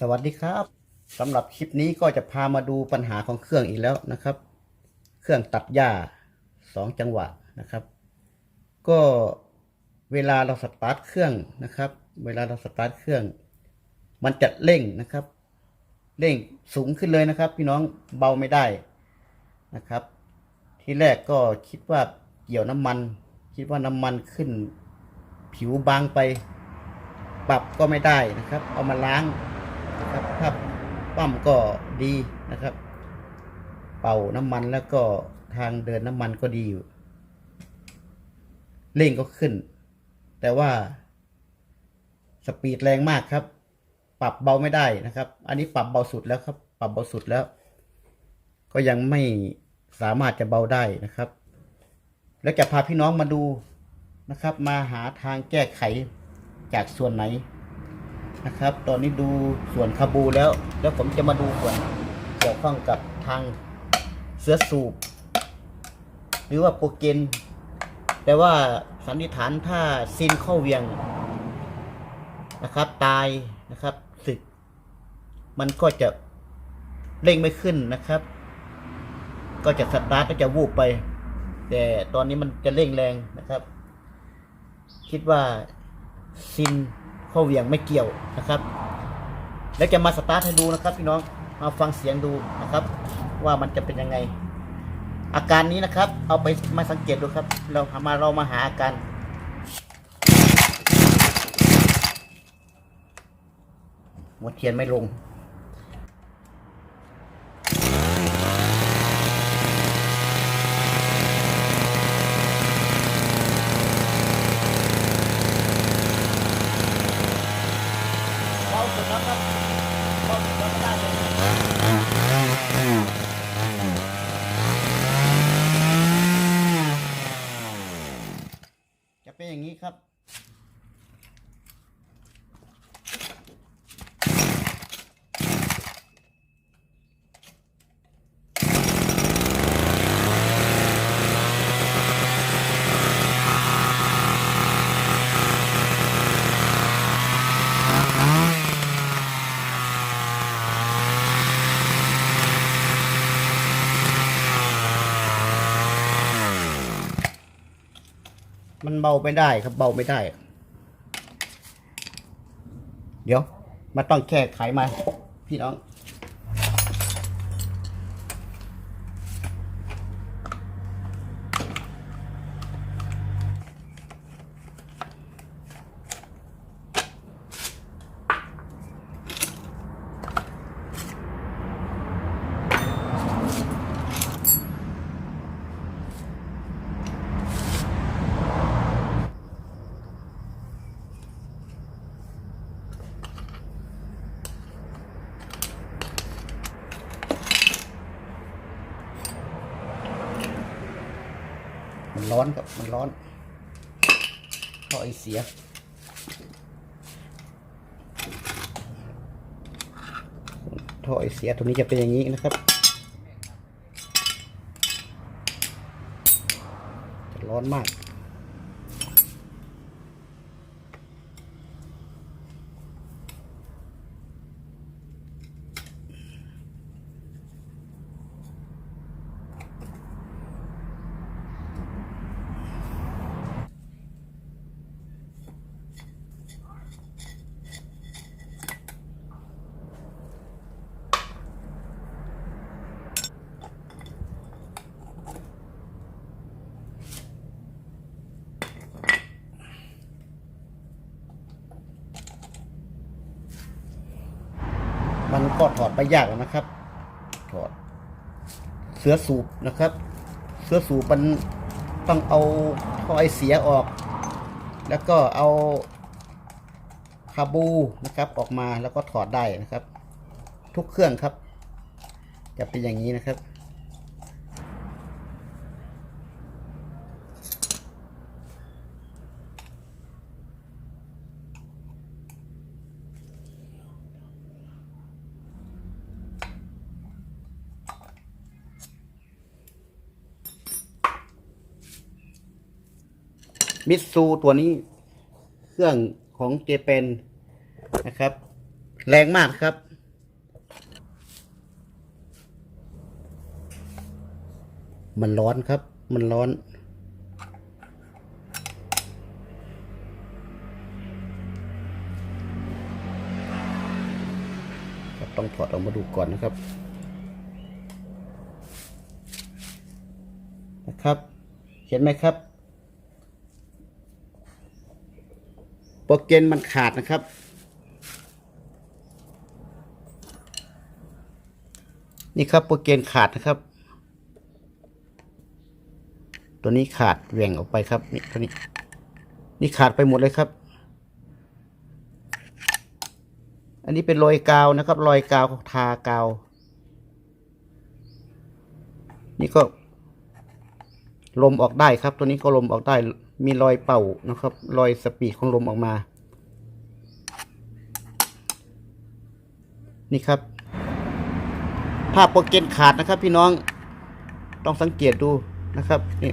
สวัสดีครับสำหรับคลิปนี้ก็จะพามาดูปัญหาของเครื่องอีกแล้วนะครับ เครื่องตัดหญ้าสองจังหวะนะครับ ก็เวลาเราสตาร์ทเครื่องนะครับ เวลาเราสตาร์ทเครื่อง มันจะเร่งนะครับ เร่งสูงขึ้นเลยนะครับ พี่น้องเบาไม่ได้นะครับ ที่แรกก็คิดว่าเกี่ยวน้ำมัน คิดว่าน้ำมันขึ้น ผิวบางไป ปรับก็ไม่ได้นะครับ เอามาล้าง นะครับถ้าปั๊มก็ดีนะครับ เป่าน้ำมันแล้วก็ทางเดินน้ำมันก็ดีอยู่เร่งก็ขึ้น แต่ว่าสปีดแรงมากครับ ปรับเบาไม่ได้นะครับ อันนี้ปรับเบาสุดแล้วครับ ปรับเบาสุดแล้ว ก็ยังไม่สามารถจะเบาได้นะครับ แล้วจะพาพี่น้องมาดูนะครับ มาหาทางแก้ไขจากส่วนไหน นะครับ ตอนนี้ดูส่วนคาบูแล้ว แล้วผมจะมาดูส่วนเกี่ยวข้องกับทางเสื้อสูบ หรือว่าโปรเกนแต่ว่าสันนิษฐานถ้าซินเข้าเวียงนะครับ ตายนะครับสึก มันก็จะเร่งไม่ขึ้นนะครับ ก็จะสตาร์ทก็จะวูบไป แต่ตอนนี้มันจะเร่งแรงนะครับ คิดว่าซิน ข้าเหวียงไม่เกี่ยวนะครับ แล้วจะมาสตาร์ทให้ดูนะครับพี่น้องมาฟังเสียงดูนะครับ ว่ามันจะเป็นยังไง อาการนี้นะครับ เอาไปมาสังเกตดูครับ เรามาเรามาหาอาการหัวเทียนไม่ลง เบาสุดแล้วครับเบาสุดแล้วก็ได้เลยจะเป็นอย่างนี้ครับ มัน เบาไม่ได้ครับเบาไม่ได้ เดี๋ยว มาต้องแก้ไขมาพี่น้อง ร้อนครับมันร้อนท่อไอเสียท่อไอเสียตัวนี้จะเป็นอย่างนี้นะครับ จะร้อนมาก ไปยากนะครับถอดเสื้อสูบนะครับ เสื้อสูบมันต้องเอาท่อไอเสียออก แล้วก็เอาคาบูนะครับ ออกมาแล้วก็ถอดได้นะครับ ทุกเครื่องครับ จะเป็นอย่างนี้นะครับ มิซูตัวนี้ เครื่องของเจเปนนะครับ แรงมากครับ มันร้อนครับ มันร้อนต้องถอดออกมาดูก่อนนะครับ นะครับ เห็นไหมครับ โปรเกนมันขาดนะครับ นี่ครับโปรเกนขาดนะครับ ตัวนี้ขาดแหว่งออกไปครับนี่ตัวนี้ นี่ขาดไปหมดเลยครับ อันนี้เป็นรอยกาวนะครับ รอยกาวทากาว นี่ก็ ลมออกได้ครับ ตัวนี้ก็ลมออกได้มีรอยเป่านะครับ รอยสปีดของลมออกมา นี่ครับถ้าโปรเกนขาดนะครับ พี่น้องต้องสังเกตดูนะครับนี่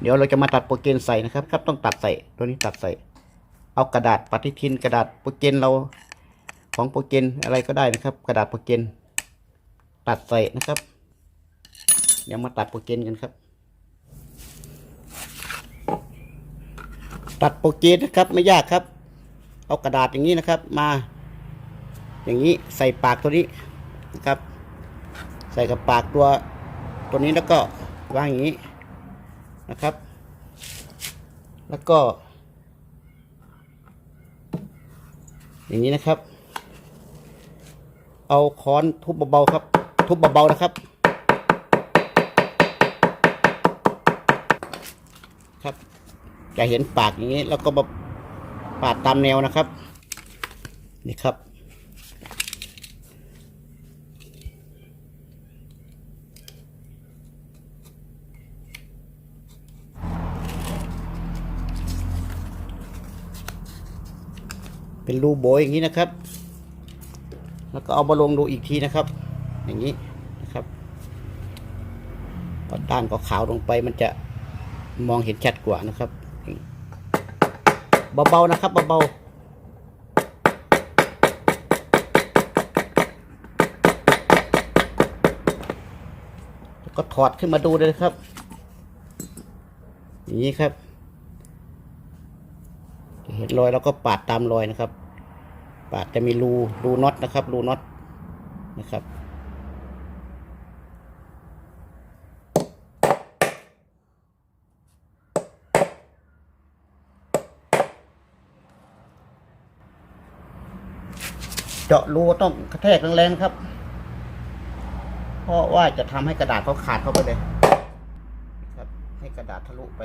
เดี๋ยวเราจะมาตัดโปรเกนใส่นะครับ ครับต้องตัดใส่ตัวนี้ตัดใส่ เอากระดาษปฏิทินกระดาษโปรเกนเราของโปรเกนอะไรก็ได้นะครับ กระดาษโปรเกนตัดใส่นะครับ เดี๋ยวมาตัดโปรเกนกันครับ ตัดโปรเกนนะครับไม่ยากครับ เอากระดาษอย่างนี้นะครับ มา อย่างนี้ใส่ปากตัวนี้นะครับ ใส่กับปากตัวตัวนี้แล้วก็วางอย่างนี้นะครับ แล้วก็ อย่างนี้นะครับ เอาค้อนทุบเบาๆครับ ทุบเบาๆนะครับ ครับ จะเห็นปากอย่างนี้ แล้วก็มาปาดตามแนวนะครับ นี่ครับ เป็นรูโบยอย่างนี้นะครับ แล้วก็เอามาลงดูอีกทีนะครับ อย่างนี้นะครับพอด้านก็ขาวลงไปมันจะ มองเห็นชัดกว่านะครับ เบาๆนะครับเบาๆก็ถอดขึ้นมาดูเลยครับ อย่างนี้ครับ เห็นรอยแล้วก็ปาดตามรอยนะครับ ปาดจะมีรูรูน็อตนะครับ รูน็อตนะครับ เจาะรูต้องกระแทกแรงๆครับ เพราะว่าจะทำให้กระดาษเขาขาดเข้าไปเลยครับ ให้กระดาษทะลุไป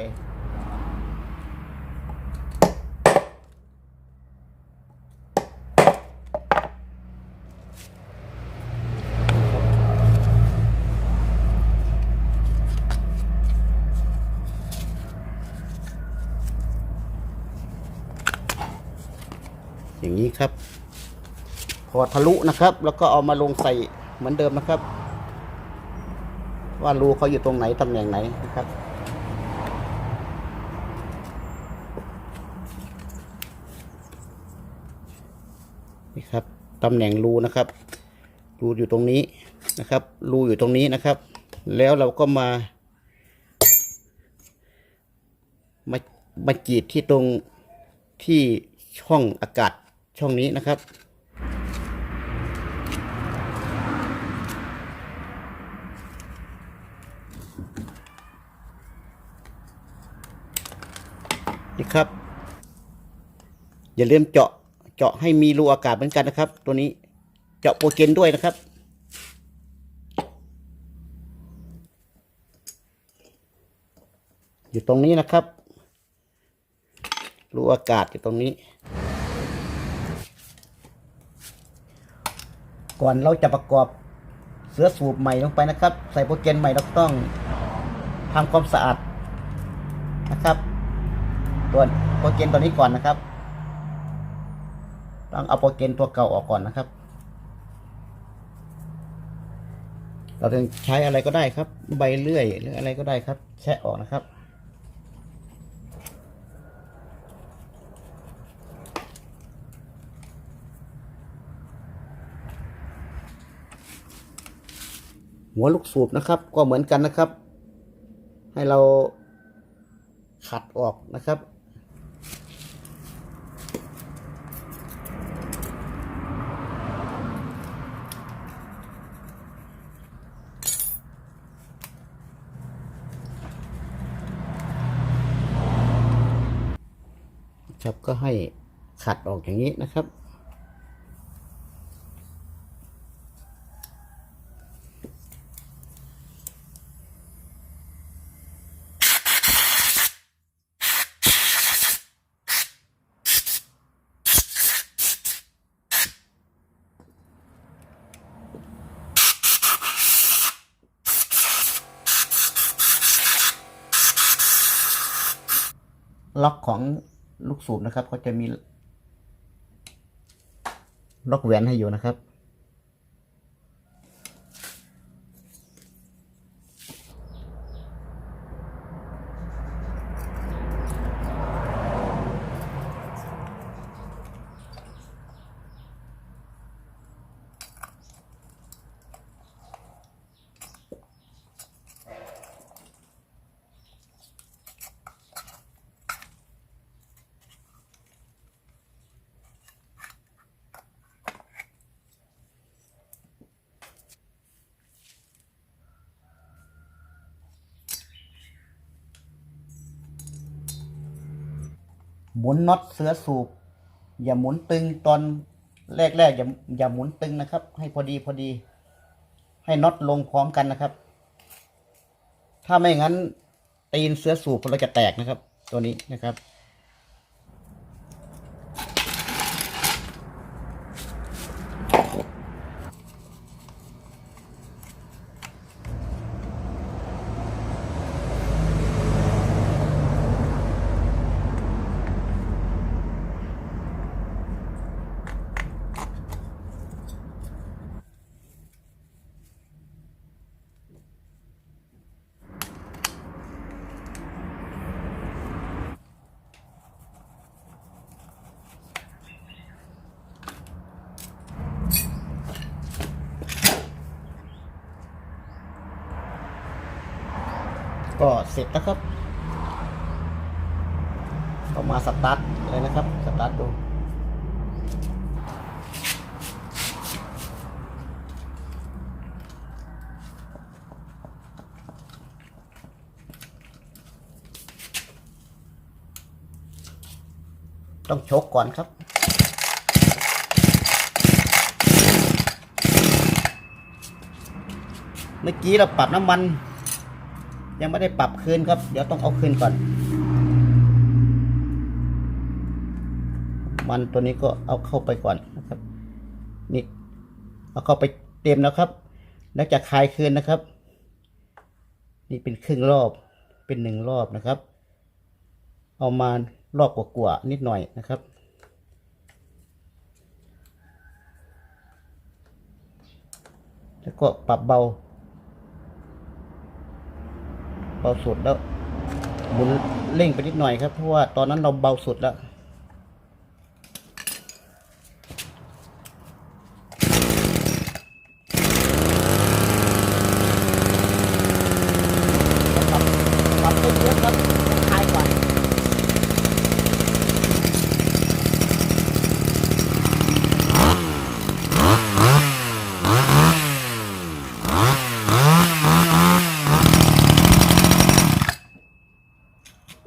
อย่างนี้ครับ พอทะลุนะครับ แล้วก็เอามาลงใส่เหมือนเดิมนะครับ ว่ารูเขาอยู่ตรงไหนตำแหน่งไหนนะครับนี่ครับตำแหน่งรูนะครับ รูอยู่ตรงนี้นะครับ รูอยู่ตรงนี้นะครับ แล้วเราก็มามามาจีดที่ตรงที่ช่องอากาศช่องนี้นะครับ นี่ครับ อย่าลืมเจาะเจาะให้มีรูอากาศเหมือนกันนะครับ ตัวนี้เจาะโปรเจนด้วยนะครับ อยู่ตรงนี้นะครับ รูอากาศอยู่ตรงนี้ ก่อนเราจะประกอบเสื้อสูบใหม่ลงไปนะครับ ใส่โปรเจนใหม่เราต้องทำความสะอาด ตัวโปรเจนตัวนี้ก่อนนะครับต้องเอาโปรเจนตัวเก่าออกก่อนนะครับ เราจะใช้อะไรก็ได้ครับ ใบเลื่อยหรืออะไรก็ได้ครับ แช่ออกนะครับหัวลูกสูบนะครับ ก็เหมือนกันนะครับ ให้เราขัดออกนะครับ ครับก็ให้ขัดออกอย่างนี้นะครับ ล็อกของ ลูกสูบนะครับ ก็จะมีล็อกแหวนให้อยู่นะครับ หมุนน็อตเสือสูบ อย่าหมุนตึงตอนแรกๆอย่าอย่าหมุนตึงนะครับ ให้พอดีพอดี ให้น็อตลงพร้อมกันนะครับ ถ้าไม่งั้นตีนเสือสูบเราจะแตกนะครับ ตัวนี้นะครับ ก็เสร็จแล้วครับก็มาสตาร์ทเลยนะครับ สตาร์ทดูต้องชกก่อนครับ เมื่อกี้เราปรับน้ำมัน ยังไม่ได้ปรับคืนครับ เดี๋ยวต้องเอาคืนก่อน มันตัวนี้ก็เอาเข้าไปก่อนนะครับ นี่เอาเข้าไปเต็มแล้วครับ แล้วจะคลายคืนนะครับ นี่เป็นครึ่งรอบ เป็นหนึ่งรอบนะครับ เอามารอบกว่าๆนิดหน่อยนะครับแล้วก็ปรับเบา เบาสุดแล้วหมุนเร่งไปนิดหน่อยครับเพราะว่าตอนนั้นเราเบาสุดแล้ว ปรับปรับเยอะๆครับคลายก่อน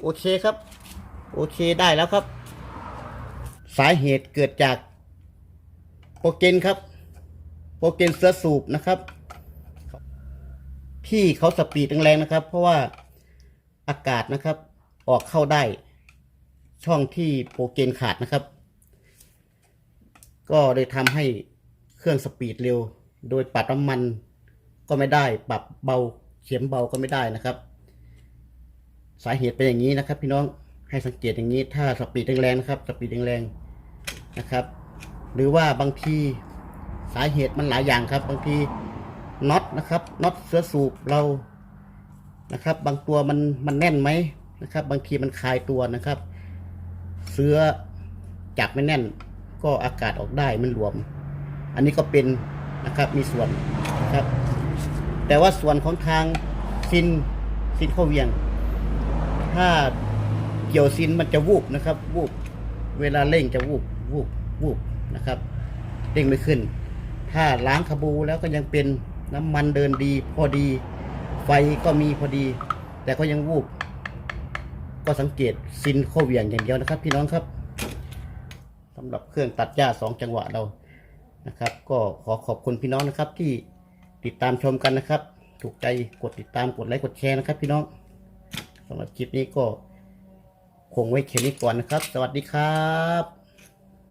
โอ เคครับ โอเคได้แล้วครับ สาเหตุเกิดจากโปรเกนครับ โปรเกนเสือสูบนะครับ ที่เขาสปีดแรงๆนะครับ เพราะว่าอากาศนะครับ ออกเข้าได้ ช่องที่โปรเกนขาดนะครับ ก็เลยทำให้เครื่องสปีดเร็ว โดยปรับน้ำมันก็ไม่ได้ ปรับเบาเข็มเบาก็ไม่ได้นะครับ สาเหตุเป็นอย่างนี้นะครับ พี่น้องให้สังเกตอย่างนี้ถ้าสปีดแรงๆนะครับสปีดแรงๆนะครับ หรือว่าบางทีสาเหตุมันหลายอย่างครับ บางทีน็อตนะครับน็อตเสื้อสูบเรานะครับ บางตัวมันมันแน่นไหมนะครับ บางทีมันคลายตัวนะครับ เสื้อจับไม่แน่น ก็อากาศออกได้มันหลวม อันนี้ก็เป็นนะครับมีส่วนนะครับ แต่ว่าส่วนของทางซินซินข้าเวียง ถ้าเกี่ยวซินมันจะวูบนะครับ วูบ เวลาเร่งจะวูบ วูบ วูบนะครับ เร่งไม่ขึ้น ถ้าล้างขบูแล้วก็ยังเป็นน้ำมันเดินดี พอดี ไฟก็มีพอดี แต่ก็ยังวูบ ก็สังเกตซินข้าเหวี่ยงอย่างเดียวนะครับ พี่น้องครับสำหรับเครื่องตัดหญ้าสองจังหวะเรานะครับ ก็ขอขอบคุณพี่น้องนะครับที่ติดตามชมกันนะครับ ถูกใจกดติดตามกดไลค์กดแชร์นะครับ พี่น้อง สำหรับคลิปนี้ก็คงไว้แค่นี้ก่อนนะครับ สวัสดีครับ